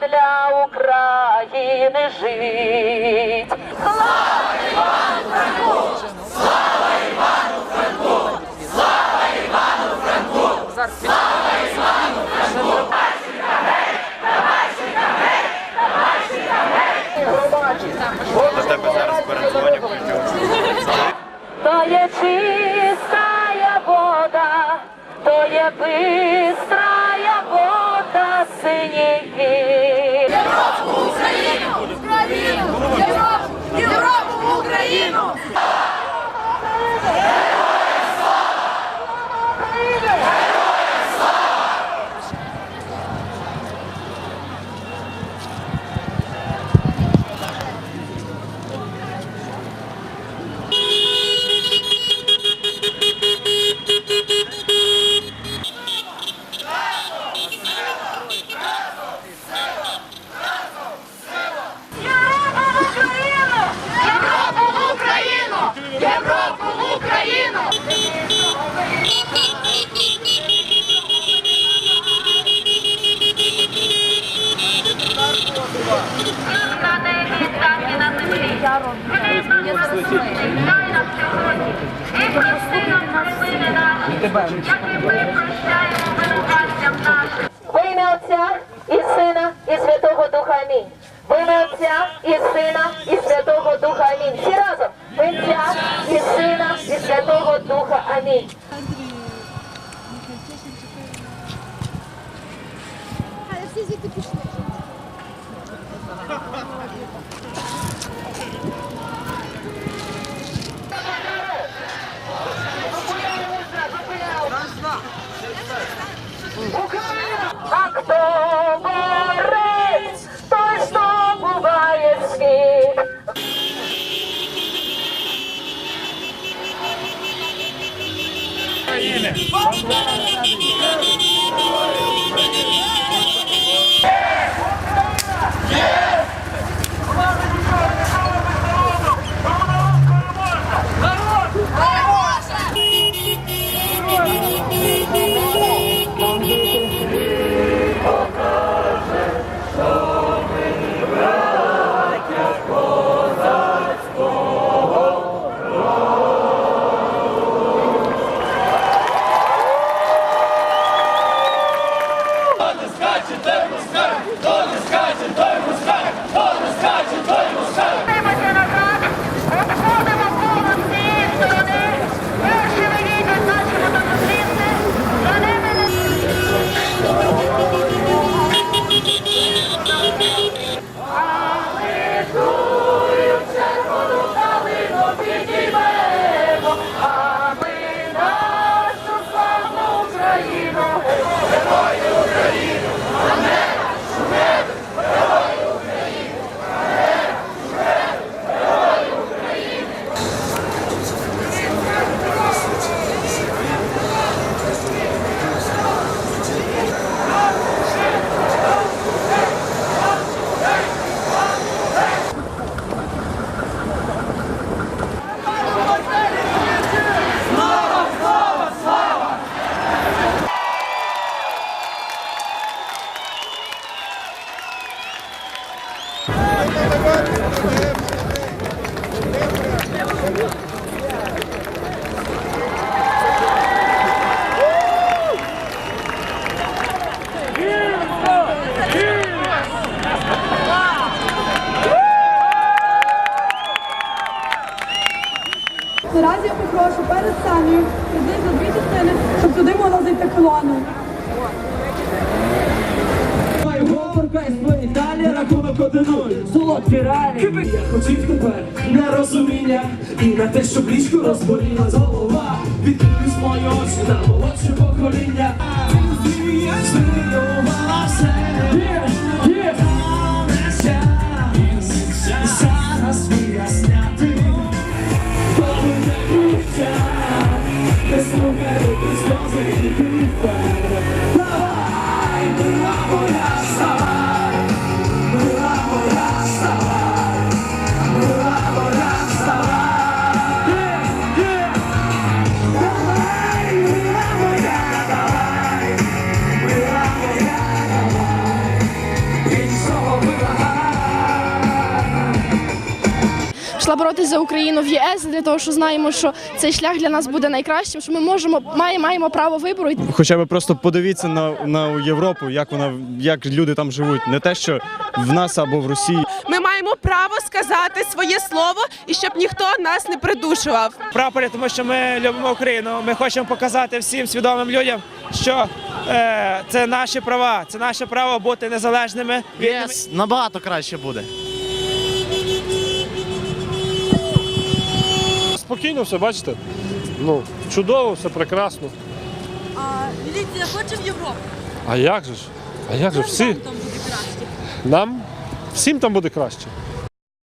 для України жить. До тебе зараз передзвоню. То є чистая вода, то є бистрая вода синій. Україну! Україну! Європу! Європу! Україну! Європу в Україну! Європу в Україну! Європу в Україну! На небі, так і на землі. Хліб наш насущний, дай нам сьогодні. І прости нам провини наші, як і ми прощаємо винуватцям нашим. Во ім'я Отця і Сина, і Святого Духа Амінь. Во ім'я Отця і Сина, і Святого Духа Амінь. Всі разом. Во ім'я і Сина, і Святого Духа Амінь. Всі звідти пішли. bene. Наразі я попрошу перед сценою приблизно дві частини, щоб туди могла зайти колона. Говорка і далі рахунок один-нуль. Солодкі реалії. Я хотів тепер нерозуміння І на те, щоб ліжко розболіла голова. Відкрились мої очі на молодше покоління Не слухай руки сльози і підпер Давай, боротися за Україну в ЄС для того, що знаємо, що цей шлях для нас буде найкращим. Що ми можемо маємо, маємо право вибору. Хоча б просто подивіться на, на Європу, як вона як люди там живуть. Не те, що в нас або в Росії. Ми маємо право сказати своє слово і щоб ніхто нас не придушував. прапорі, тому що ми любимо Україну. Ми хочемо показати всім свідомим людям, що е, це наші права, це наше право бути незалежними. вільними. набагато краще буде. Спокійно все, бачите? Ну, чудово, все прекрасно. А міліція хоче в Європу. А як же ж? А як же всі? Там буде краще. Нам всім там буде краще.